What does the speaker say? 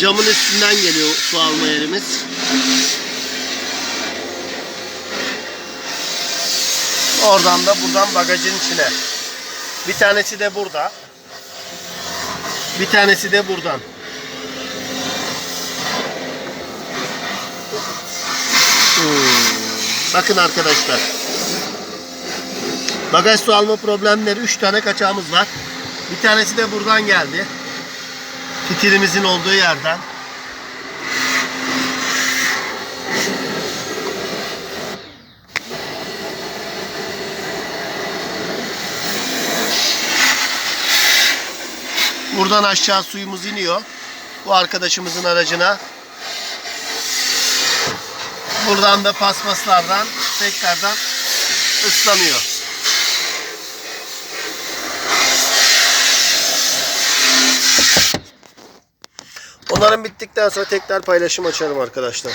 camın üstünden geliyor su alma yerimiz. Oradan da buradan bagajın içine. Bir tanesi de burada. Bir tanesi de buradan. Hmm. Bakın arkadaşlar. Bagaj su alma problemleri 3 tane kaçağımız var. Bir tanesi de buradan geldi. Fitilimizin olduğu yerden. Buradan aşağı suyumuz iniyor. Bu arkadaşımızın aracına. Buradan da paspaslardan tekrardan ıslanıyor. Onların bittikten sonra tekrar paylaşım açarım arkadaşlar.